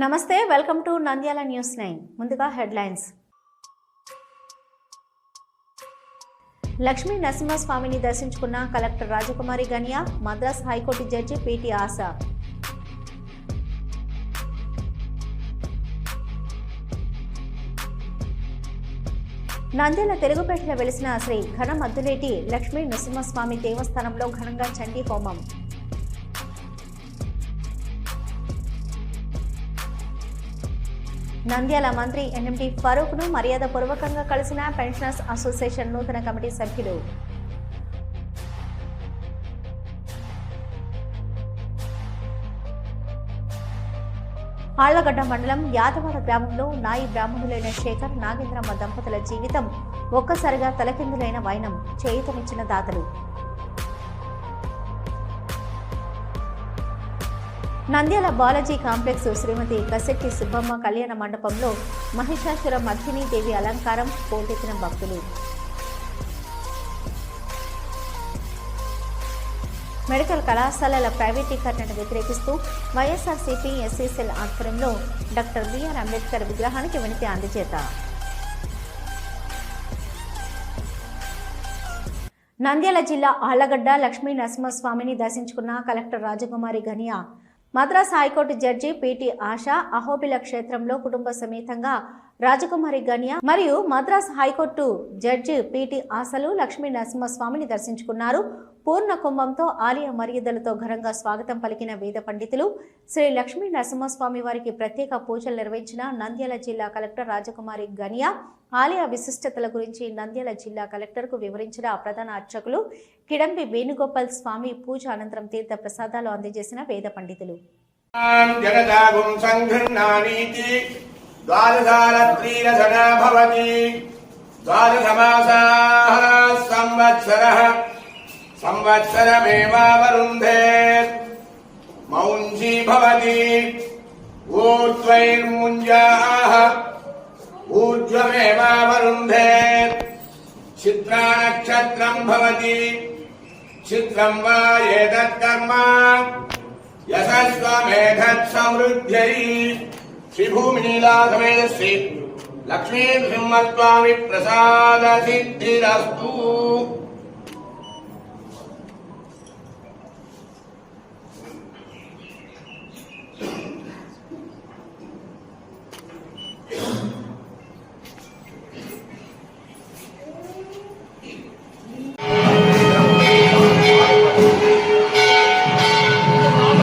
నమస్తే welcome to Nandyal news nine. ముందుగా headlines. Lakshmi నరసింహస్వామిని దర్శించుకున్న collector Rajakumari Ganiya Madras high court judge P T Asha. Nandyal తెలుగుపేటలో వెలిసిన శ్రీ ఘన మద్దులేటి లక్ష్మీ నరసింహస్వామి దేవస్థానంలో ఘనంగా చండీ హోమం. నంద్యాల మంత్రి ఎన్ఎండి ఫరూక్ను మర్యాదపూర్వకంగా కలిసిన పెన్షనర్స్ అసోసియేషన్ నూతన కమిటీ సభ్యులు. ఆళ్ళగడ్డ మండలం యాదవాడ గ్రామంలో నాయి బ్రాహ్మణులైన శేఖర్ నాగేంద్రమ్మ దంపతుల జీవితం ఒక్కసారిగా తలకిందులైన వైనం చేయుతనిచ్చిన దాతలు. నంద్యాల బాలాజీ కాంప్లెక్స్ శ్రీమతి కసెట్టి సుబ్బమ్మ కళ్యాణ మండపంలో మహిషాసుర మధ్యనీ దేవి అలంకారం పోటెత్తిన భక్తులు. మెడికల్ కళాశాలల ప్రైవేటీకరణను వ్యతిరేకిస్తూ వైఎస్ఆర్సీపీ ఎస్సీసీఎల్ ఆధ్వర్యంలో డాక్టర్ బిఆర్ అంబేద్కర్ విగ్రహానికి వినతి అందజేత. నంద్యాల జిల్లా ఆళ్ళగడ్డ లక్ష్మీ నరసింహస్వామిని దర్శించుకున్న collector Rajakumari Ganiya Madras high court judge P T Asha Ahobila క్షేత్రంలో కుటుంబ సమేతంగా రాజకుమారి గనియా మరియు మద్రాస్ హైకోర్టు జడ్జి పిటి ఆశలు లక్ష్మీ నరసింహస్వామిని దర్శించుకున్నారు. పూర్ణ కుంభంతో ఆలయ మర్యాదలతో ఘనంగా స్వాగతం పలికిన వేద పండితులు శ్రీ లక్ష్మీ నరసింహస్వామి వారికి ప్రత్యేక పూజలు నిర్వహించిన నంద్యాల జిల్లా కలెక్టర్ రాజకుమారి గనియా ఆలయ విశిష్టతల గురించి నంద్యాల జిల్లా కలెక్టర్కు వివరించిన ప్రధాన అర్చకులు కిడంబి వేణుగోపాల్ స్వామి పూజ అనంతరం తీర్థ ప్రసాదాలు అందజేసిన వేద పండితులు. द्वादशारत्रीरसना भवति द्वादशमासाः संवत्सरः संवत्सरमेवावरुन्धे मौञ्जी भवति ऊर्ध्वैर्मुञ्जाः ऊर्ध्वमेवावरुन्धे छिद्रानक्षत्रम् भवति छिद्रम् वा एतत्कर्म यशस्वमेधत्समृद्ध्यै ఏతత్కర్మ యశస్వమేధత్ సమృద్ధ్యై శ్రీభూమినీలాసమేత శ్రీ లక్ష్మీ నృసింహస్వామి ప్రసాద సిద్ధిరస్తు